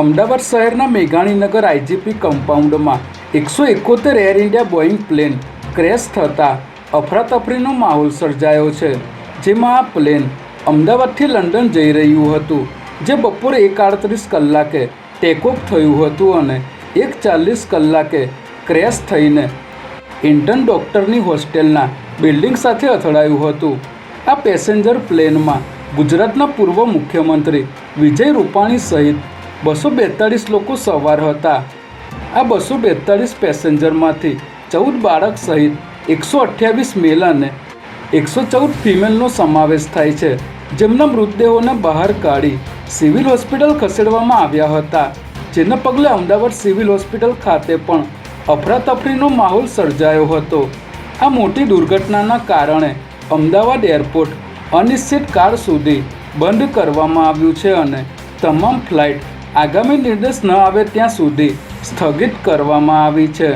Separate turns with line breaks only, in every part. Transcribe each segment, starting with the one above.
અમદાવાદ શહેરના મેઘાણીનગર આઈજીપી કમ્પાઉન્ડમાં એકસો એકોતેર Air India Boeing plane crash થતાં અફરાતફરીનો માહોલ સર્જાયો છે, જેમાં આ પ્લેન અમદાવાદથી લંડન જઈ રહ્યું હતું, જે બપોરે એક આડત્રીસ કલાકે ટેકઓફ થયું હતું અને એક ચાલીસ કલાકે ક્રેશ થઈને ઇન્ટર્ન ડૉક્ટરની હોસ્ટેલના બિલ્ડિંગ સાથે અથડાયું હતું. આ પેસેન્જર પ્લેનમાં ગુજરાતના પૂર્વ મુખ્યમંત્રી વિજય રૂપાણી સહિત બસો બેતાળીસ લોકો સવાર હતા. આ બસો બેતાળીસ પેસેન્જરમાંથી ચૌદ બાળક સહિત એકસો અઠ્યાવીસ મેલ અને એકસો ચૌદ ફિમેલનો સમાવેશ થાય છે. જેમના મૃતદેહોને બહાર કાઢી સિવિલ હોસ્પિટલ ખસેડવામાં આવ્યા હતા. જેના પગલે અમદાવાદ સિવિલ હોસ્પિટલ ખાતે પણ અફરાતફરીનો માહોલ સર્જાયો હતો. આ મોટી દુર્ઘટનાના કારણે અમદાવાદ એરપોર્ટ અનિશ્ચિત કાળ સુધી બંધ કરવામાં આવ્યું છે અને તમામ ફ્લાઇટ આગામી નિર્દેશ ન આવે ત્યાં સુધી સ્થગિત કરવામાં આવી છે.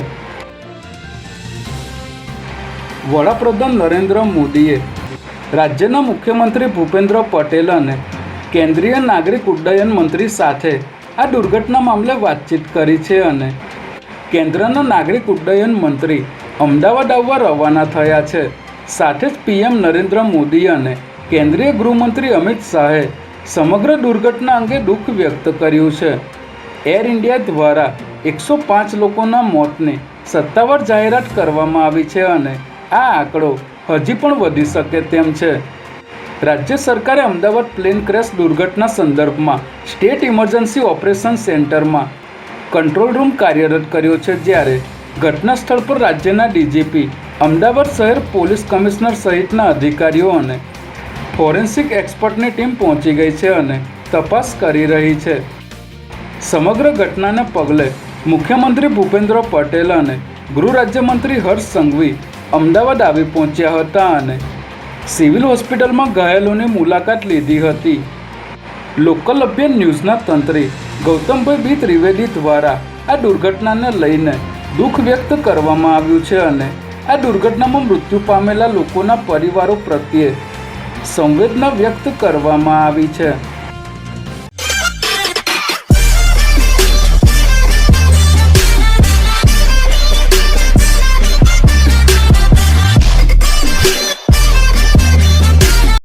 વડાપ્રધાન નરેન્દ્ર મોદીએ રાજ્યના મુખ્યમંત્રી ભૂપેન્દ્ર પટેલ અને કેન્દ્રીય નાગરિક ઉડ્ડયન મંત્રી સાથે આ દુર્ઘટના મામલે વાતચીત કરી છે અને કેન્દ્રના નાગરિક ઉડ્ડયન મંત્રી અમદાવાદ આવવા રવાના થયા છે. સાથે જ પીએમ નરેન્દ્ર મોદી અને કેન્દ્રીય ગૃહમંત્રી અમિત શાહે સમગ્ર દુર્ઘટના અંગે દુઃખ વ્યક્ત કર્યું છે. એર ઇન્ડિયા દ્વારા એકસો પાંચ લોકોના મોતની સત્તાવાર જાહેરાત કરવામાં આવી છે અને આ આંકડો હજી પણ વધી શકે તેમ છે. રાજ્ય સરકારે અમદાવાદ પ્લેન ક્રેશ દુર્ઘટના સંદર્ભમાં સ્ટેટ ઇમરજન્સી ઓપરેશન સેન્ટરમાં કંટ્રોલ રૂમ કાર્યરત કર્યો છે જ્યારે ઘટના સ્થળ પર રાજ્યના ડીજીપી અમદાવાદ શહેર પોલીસ કમિશનર સહિતના અધિકારીઓ અને ફોરેન્સિક એક્સપર્ટની ટીમ પહોંચી ગઈ છે અને તપાસ કરી રહી છે. સમગ્ર ઘટનાને પગલે મુખ્યમંત્રી ભૂપેન્દ્ર પટેલ અને ગૃહ રાજ્યમંત્રી હર્ષ સંઘવી અમદાવાદ આવી પહોંચ્યા હતા અને સિવિલ હોસ્પિટલમાં ઘાયલોની મુલાકાત લીધી હતી. લોકલ અભિયાન ન્યૂઝના તંત્રી ગૌતમભાઈ બી ત્રિવેદી દ્વારા આ દુર્ઘટનાને લઈને દુઃખ વ્યક્ત કરવામાં આવ્યું છે અને આ દુર્ઘટનામાં મૃત્યુ પામેલા લોકોના પરિવારો પ્રત્યે સંવેદના વ્યક્ત કરવામાં આવી છે.